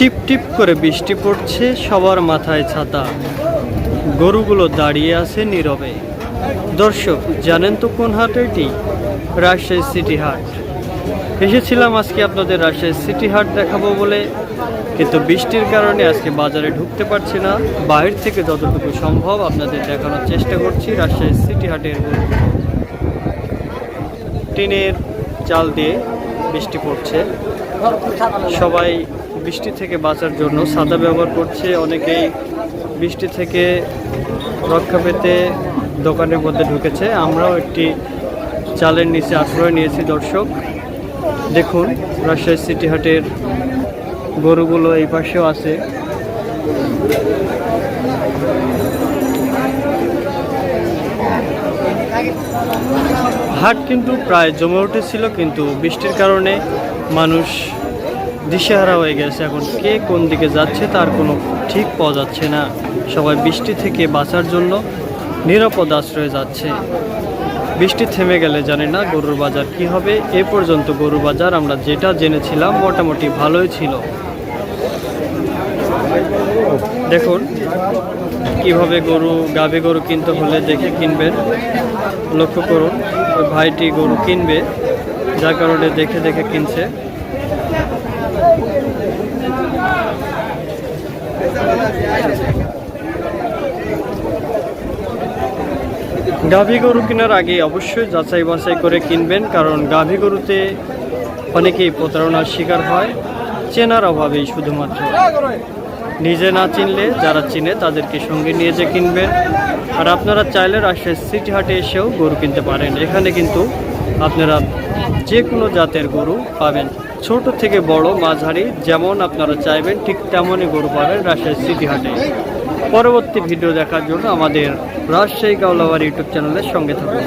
টিপ টিপ করে বৃষ্টি পড়ছে, সবার মাথায় ছাতা। গরুগুলো দাঁড়িয়ে আছে নীরবে। দর্শক, জানেন তো কোন হাট এটি? রাজশাহী সিটি হাট। এসেছিলাম আজকে আপনাদের রাজশাহী সিটি হাট দেখাবো বলে। কিন্তু বৃষ্টির কারণে আজকে বাজারে ঢুকতে পারছি না। বাইরে থেকে যতটুকু সম্ভব আপনাদের দেখানোর চেষ্টা করছি রাজশাহী সিটি হাটের টিনের চাল দিয়ে বৃষ্টি পড়ছে। সবাই বৃষ্টি থেকে বাঁচার জন্য সাদা ব্যবহার করছে। অনেকেই বৃষ্টি থেকে রক্ষা পেতে দোকানের মধ্যে ঢুকেছে। আমরাও একটি চালের নিচে আশ্রয় নিয়েছি, দর্শক। দেখুন, রাজশাহী সিটি হাটের গরুগুলো এই পাশেও আছে। হাট কিন্তু প্রায় জমে উঠেছিল, কিন্তু বৃষ্টির কারণে মানুষ দিশেহারা হয়ে গেছে। এখন কে কোন দিকে যাচ্ছে তার কোনো ঠিক পাওয়া যাচ্ছে না। সবাই বৃষ্টি থেকে বাঁচার জন্য নিরাপদ আশ্রয়ে যাচ্ছে। বৃষ্টি থেমে গেলে জানি না গরুর বাজার কি হবে। এ পর্যন্ত গরুর বাজার আমরা যেটা জেনেছিলাম মোটামুটি ভালোই ছিল। দেখুন, কীভাবে গরু, গাভী গরু কিনতে হলে দেখে কিনবেন। লক্ষ্য করুন, ওই ভাইটি গরু কিনবে, যার কারণে দেখে দেখে কিনছে। গাভী গরু কেনার আগে অবশ্যই যাচাই বাছাই করে কিনবেন, কারণ গাভী গরুতে অনেকেই প্রতারণার শিকার হয়, চেনার অভাবেই শুধুমাত্র। নিজে না চিনলে যারা চিনে তাদেরকে সঙ্গে নিয়ে যে কিনবেন আর আপনারা চাইলে রাজশাহী সিটি হাটে এসেও গরু কিনতে পারেন। এখানে কিন্তু আপনারা যে কোনো জাতের গরু পাবেন। ছোট থেকে বড়, মাঝারি যেমন আপনারা চাইবেন, ঠিক তেমনই গরু পাবেন রাজশাহী সিটি হাটে। পরবর্তী ভিডিও দেখার জন্য আমাদের রাজশাহী গাওলাবার ইউটিউব চ্যানেলের সঙ্গে থাকুন।